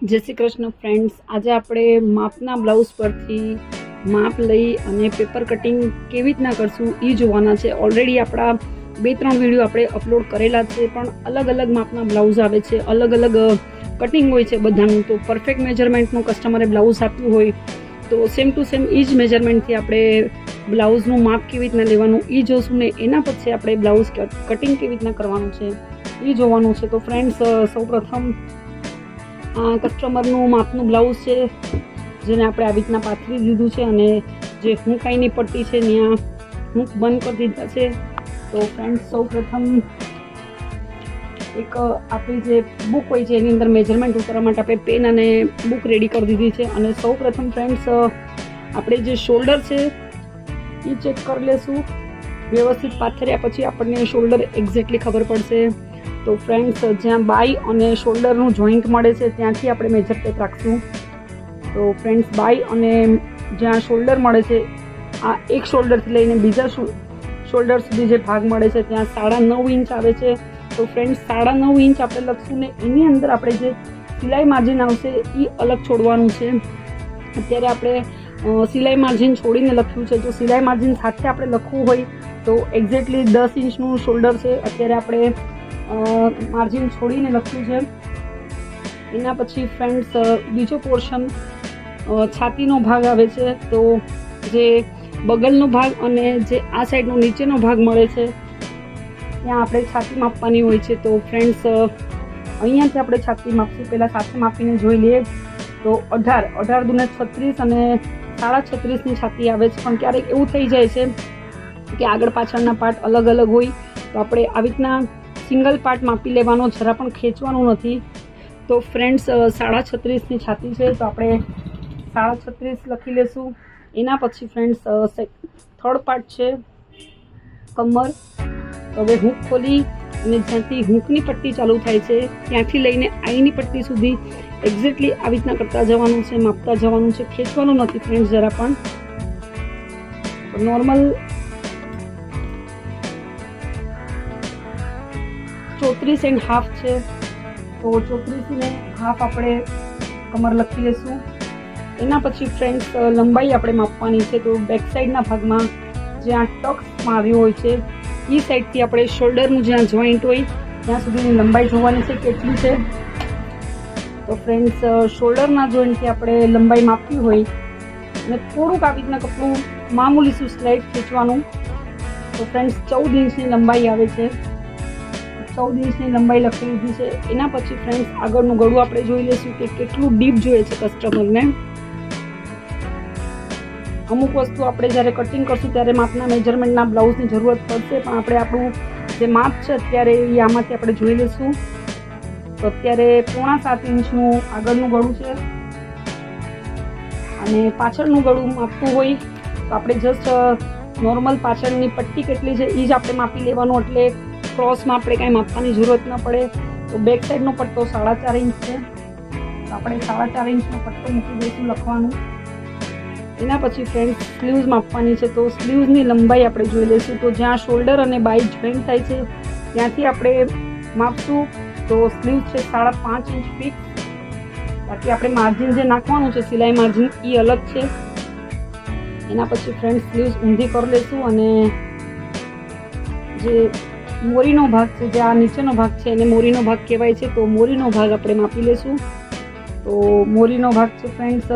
જય શ્રી કૃષ્ણ ફ્રેન્ડ્સ આજે આપણે માપના બ્લાઉઝ પરથી માપ લઈ અને પેપર કટિંગ કેવી રીતના કરશું એ જોવાના છે. ઓલરેડી આપણા બે ત્રણ વીડિયો આપણે અપલોડ કરેલા છે, પણ અલગ અલગ માપના બ્લાઉઝ આવે છે. અલગ અલગ કટિંગ હોય છે બધાનું. તો પરફેક્ટ મેજરમેન્ટનું કસ્ટમરે બ્લાઉઝ આપ્યું હોય, તો સેમ ટુ સેમ એ જ મેજરમેન્ટથી આપણે બ્લાઉઝનું માપ કેવી રીતના લેવાનું એ જોશું ને એના પછી આપણે બ્લાઉઝ કટિંગ કેવી રીતના કરવાનું છે એ જોવાનું છે. તો ફ્રેન્ડ્સ સૌપ્રથમ કસ્ટમરનું માપનું બ્લાઉઝ છે, જેને આપણે આવી રીતના પાથરી દીધું છે અને જે હું કાંઈ નહીં પટ્ટી છે, ત્યાં હું બંધ કરી દીધા છે. તો ફ્રેન્ડ્સ સૌ પ્રથમ એક આપણી જે બુક હોય છે, એની અંદર મેજરમેન્ટ ઉતારવા માટે આપણે પેન અને બુક રેડી કરી દીધી છે. અને સૌ પ્રથમ ફ્રેન્ડ્સ આપણે જે શોલ્ડર છે, એ ચેક કરી લેશું. વ્યવસ્થિત પાથર્યા પછી આપણને શોલ્ડર એક્ઝેક્ટલી ખબર પડશે. તો ફ્રેન્ડ્સ જ્યાં બાય અને શોલ્ડરનું જોઈન્ટ મળે છે, ત્યાંથી આપણે મેજર ટેપ રાખશું. તો ફ્રેન્ડ્સ બાય અને જ્યાં શોલ્ડર મળે છે, આ એક શોલ્ડરથી લઈને બીજા શોલ્ડર સુધી જે ભાગ મળે છે, ત્યાં સાડા નવ ઇંચ આવે છે. તો ફ્રેન્ડ્સ સાડા નવ ઇંચ આપણે લખશું ને એની અંદર આપણે જે સિલાઈ માર્જિન આવશે એ અલગ છોડવાનું છે. અત્યારે આપણે સિલાઈ માર્જિન છોડીને લખ્યું છે. જો સિલાઈ માર્જિન સાથે આપણે લખવું હોય, તો એક્ઝેક્ટલી દસ ઇંચનું શોલ્ડર છે. અત્યારે આપણે માર્જિન છોડીને લખ્યું છે. એના પછી ફ્રેન્ડ્સ બીજો પોર્શન છાતીનો ભાગ આવે છે. તો જે બગલનો ભાગ અને જે આ સાઈડનો નીચેનો ભાગ મળે છે, ત્યાં આપણે છાતી માપવાની હોય છે. તો ફ્રેન્ડ્સ અહીંયાથી આપણે છાતી માપશું. પહેલાં સાથે માપીને જોઈ લઈએ. તો અઢાર અઢાર દુને છત્રીસ અને સાડા છત્રીસની છાતી આવે છે. પણ ક્યારેક એવું થઈ જાય છે કે આગળ પાછળના પાર્ટ અલગ અલગ હોય. તો આપણે આવી રીતના સિંગલ પાર્ટ માપી લેવાનો, જરા પણ ખેંચવાનું નથી. તો ફ્રેન્ડ્સ સાડા છત્રીસની છાતી છે, તો આપણે સાડા છત્રીસ લખી લેશું. એના પછી ફ્રેન્ડ્સ થર્ડ પાર્ટ છે, કમર. તો હવે હૂંક ખોલી અને જ્યાંથી હૂંકની પટ્ટી ચાલુ થાય છે, ત્યાંથી લઈને આઈની પટ્ટી સુધી એક્ઝેક્ટલી આવી રીતના કરતા જવાનું છે, માપતા જવાનું છે, ખેંચવાનું નથી ફ્રેન્ડ્સ જરા પણ. નોર્મલ ચોત્રીસ એન્ડ હાફ છે. તો ચોત્રીસ ને હાફ આપણે કમર લખી લઈશું એના પછી ફ્રેન્ડ્સ લંબાઈ આપણે માપવાની છે. તો બેક સાઈડના ભાગમાં જ્યાં ટક્સમાં આવ્યું હોય છે એ સાઈડથી આપણે શોલ્ડરનું જ્યાં જોઈન્ટ હોય, ત્યાં સુધીની લંબાઈ જોવાની છે કેટલી છે. તો ફ્રેન્ડ્સ શોલ્ડરના જોઈન્ટથી આપણે લંબાઈ માપવી હોય, અને થોડુંક આવી રીતના કપડું મામૂલી શું સ્લાઇડ ખેંચવાનું. તો ફ્રેન્ડ્સ ચૌદ ઇંચની લંબાઈ આવે છે. ચૌદ ઇંચની લંબાઈ લખી લીધી છે. એના પછી ફ્રેન્ડ્સ આગળનું ગળું આપણે જોઈ લઈશું કે કેટલું ડીપ જોઈએ છે કસ્ટમરને અમુક વસ્તુ આપણે જ્યારે કટિંગ કરશું ત્યારે માપના મેજરમેન્ટના બ્લાઉઝની જરૂરત પડશે, પણ આપણે આપણું જે માપ છે અત્યારે એ આમાંથી આપણે જોઈ લઈશું. તો અત્યારે પોણા સાત ઇંચનું આગળનું ગળું છે. અને પાછળનું ગળું માપવું હોય તો આપણે જસ્ટ નોર્મલ પાછળની પટ્ટી કેટલી છે એ જ આપણે માપી લેવાનું. એટલે ક્રોસમાં આપણે કાંઈ માપવાની જરૂરત ન પડે. તો બેક સાઈડનો પટ્ટો સાડા ચાર ઇંચ છે. તો આપણે સાડા ચાર ઇંચનો પટ્ટો મૂકી દઈશું લખવાનું. એના પછી ફ્રેન્ડ સ્લીવ્સ માપવાની છે. તો સ્લીવ્સની લંબાઈ આપણે જોઈ લઈશું. તો જ્યાં શોલ્ડર અને બાઈ જોઈન્ટ થાય છે, ત્યાંથી આપણે માપશું. તો સ્લીવ છે સાડા પાંચ ઇંચ ફિક્સ બાકી આપણે માર્જિન જે નાખવાનું છે, સિલાઈ માર્જિન એ અલગ છે. એના પછી ફ્રેન્ડ સ્લીવ્સ ઊંધી કરી લઈશું અને જે મોરીનો ભાગ છે, જે આ નીચેનો ભાગ છે, એને મોરીનો ભાગ કહેવાય છે. તો મોરીનો ભાગ આપણે માપી લઈશું તો મોરીનો ભાગ છે, ફ્રેન્ડ્સ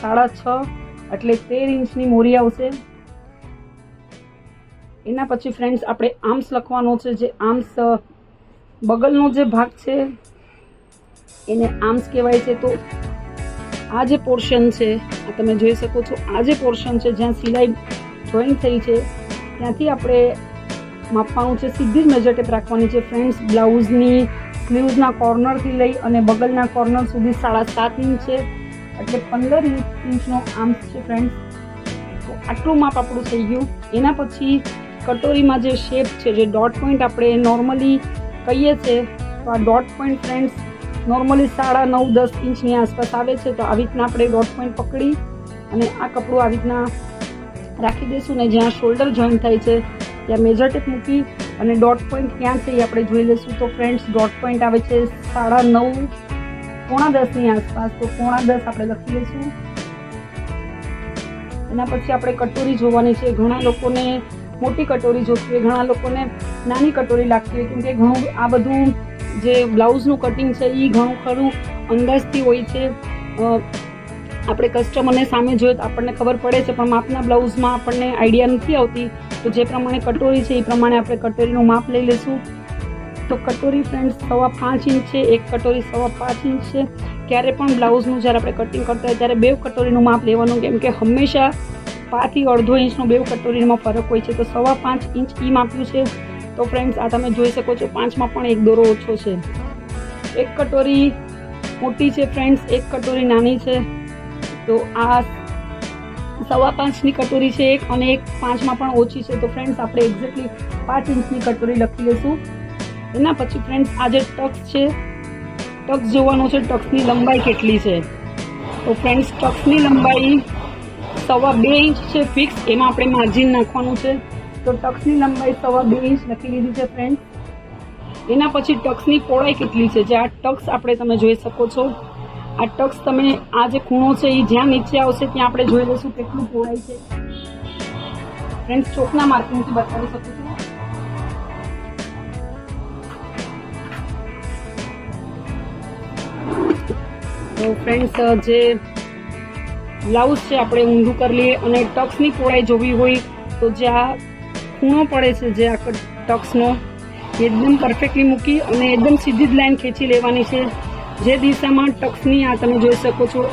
સાડા છ એટલે તેર ઇંચની મોરી આવશે. એના પછી ફ્રેન્ડ્સ, આપણે આર્મ્સ લખવાનો છે, જે આર્મ્સ બગલનો જે ભાગ છે, એને આર્મ્સ કહેવાય છે. તો આ જે પોર્શન છે, આ તમે જોઈ શકો છો, આ જે પોર્શન છે, જ્યાં સિલાઈ જોઈન થઈ છે, ત્યાંથી આપણે માપવાનું છે, સીધી જ મેજર ટેપ રાખવાની છે ફ્રેન્ડ્સ બ્લાઉઝની સ્લીવ્સના કોર્નરથી લઈ અને બગલના કોર્નર સુધી સાડા સાત ઇંચ છે. એટલે પંદર ઇંચનો આર્મ્સ છે ફ્રેન્ડ્સ તો આટલું માપ આપણું થઈ ગયું. એના પછી કટોરીમાં જે શેપ છે, જે ડોટ પોઈન્ટ આપણે નોર્મલી કહીએ છીએ તો આ ડોટ પોઈન્ટ ફ્રેન્ડ્સ નોર્મલી સાડા નવ, દસ ઇંચની આસપાસ આવે છે. તો આવી રીતના આપણે ડોટ પોઈન્ટ પકડી અને આ કપડું આવી રીતના રાખી દઈશું ને જ્યાં શોલ્ડર જોઈન થાય છે ત્યાં મેજર ટેપ મૂકી અને ડોટ પોઈન્ટ ક્યાં છે એ આપણે જોઈ લઈશું. તો ફ્રેન્ડ્સ ડોટ પોઈન્ટ આવે છે સાડા નવ, પોણા દસની આસપાસ. તો પોણા દસ આપણે લખી લઈશું. એના પછી આપણે કટોરી જોવાની છે. ઘણા લોકોને મોટી કટોરી જોતી હોય, ઘણા લોકોને નાની કટોરી લાગતી હોય, કેમકે ઘણું આ બધું જે બ્લાઉઝનું કટિંગ છે એ ઘણું ખરું અંદાજથી હોય છે. આપણે કસ્ટમરને સામે જોઈએ તો આપણને ખબર પડે છે, પણ માપના બ્લાઉઝમાં આપણને આઈડિયા નથી આવતી તો જે પ્રમાણે કટોરી છે એ પ્રમાણે આપણે કટોરીનું માપ લઈ લઈશું. તો કટોરી ફ્રેન્ડ્સ સવા પાંચ ઇંચ છે, એક કટોરી સવા પાંચ ઇંચ છે. ક્યારે પણ બ્લાઉઝનું જ્યારે આપણે કટિંગ કરતા હોય ત્યારે બે કટોરીનું માપ લેવાનું, કેમ કે હંમેશા પાંચથી અડધો ઇંચનો બે કટોરીમાં ફરક હોય છે. તો સવા પાંચ ઇંચ ઈ માપ્યું છે. તો ફ્રેન્ડ્સ, આ તમે જોઈ શકો છો, પાંચમાં પણ એક દોરો ઓછો છે. એક કટોરી મોટી છે ફ્રેન્ડ્સ, એક કટોરી નાની છે. તો આ સવા પાંચની કટોરી છે એક અને એક પાંચમાં પણ ઓછી છે. તો ફ્રેન્ડ્સ આપણે એક્ઝેક્ટલી પાંચ ઇંચની કટોરી લખી લઈશું. એના પછી ફ્રેન્ડ્સ આ જે ટક્સ છે. ટક્સ જોવાનું છે, ટક્સની લંબાઈ કેટલી છે? તો ફ્રેન્ડ્સ ટક્સની લંબાઈ સવા બે ઇંચ છે ફિક્સ એમાં આપણે માર્જિન નાખવાનું છે. તો ટક્સની લંબાઈ સવા બે ઇંચ લખી લીધી છે ફ્રેન્ડ્સ એના પછી ટક્સની પહોળાઈ કેટલી છે? જે આ ટક્સ આપણે તમે જોઈ શકો છો. આ ટક્સ તમે, આ જે ખૂણો છે એ જ્યાં નીચે આવશે ત્યાં આપણે જોઈ લઈશું કેટલું પહોળાઈ છે. ફ્રેન્ડ્સ ચોકના માર્કિંગથી બતાવી શકું છું. તો ફ્રેન્ડ્સ જે બ્લાઉઝ છે આપણે ઊંધું કરી લઈએ અને ટક્સની પહોળાઈ જોવી હોય તો જે આ ખૂણો પડે છે જે આ ટક્સનો એકદમ પરફેક્ટલી મૂકી અને એકદમ સીધી જ લાઈન ખેંચી લેવાની છે. જે દિશામાં ટક્સની આ તમે જોઈ શકો છો,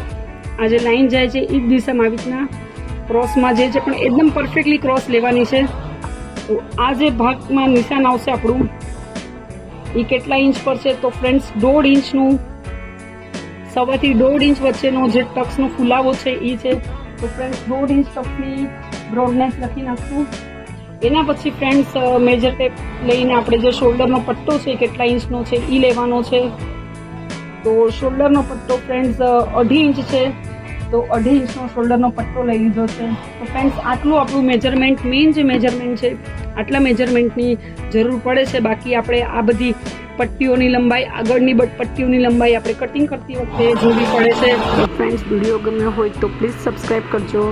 આ જે લાઈન જાય છે, એ જ દિશામાં આવી રીતના ક્રોસમાં જે છે પણ એકદમ પરફેક્ટલી ક્રોસ લેવાની છે. તો આ જે ભાગમાં નિશાન આવશે આપણું, એ કેટલા ઇંચ પર છે તો ફ્રેન્ડ્સ, દોઢ ઇંચનું સવાથી દોઢ ઇંચ વચ્ચેનો જે ટક્સનો ફુલાવો છે એ છે. તો ફ્રેન્ડ્સ, દોઢ ઇંચ ટક્સની બ્રોડનેસ લખી નાખશું. એના પછી ફ્રેન્ડ્સ મેજર ટેપ લઈને આપણે જે શોલ્ડરનો પટ્ટો છે કેટલા ઇંચનો છે એ લેવાનો છે. તો શોલ્ડરનો પટ્ટો ફ્રેન્ડ્સ અઢી ઇંચ છે. તો અઢી ઇંચનો શોલ્ડરનો પટ્ટો લઈ લીધો છે. તો ફ્રેન્ડ્સ આટલું આપણું મેજરમેન્ટ મેઇન જે મેજરમેન્ટ છે, આટલા મેજરમેન્ટની જરૂર પડે છે. બાકી આપણે આ બધી પટ્ટીઓની લંબાઈ, આગળની પટ્ટીઓની લંબાઈ આપણે કટિંગ કરતી વખતે જોવી પડે છે. ફ્રેન્ડ્સ વીડિયો ગમ્યો હોય તો પ્લીઝ સબસ્ક્રાઈબ કરજો.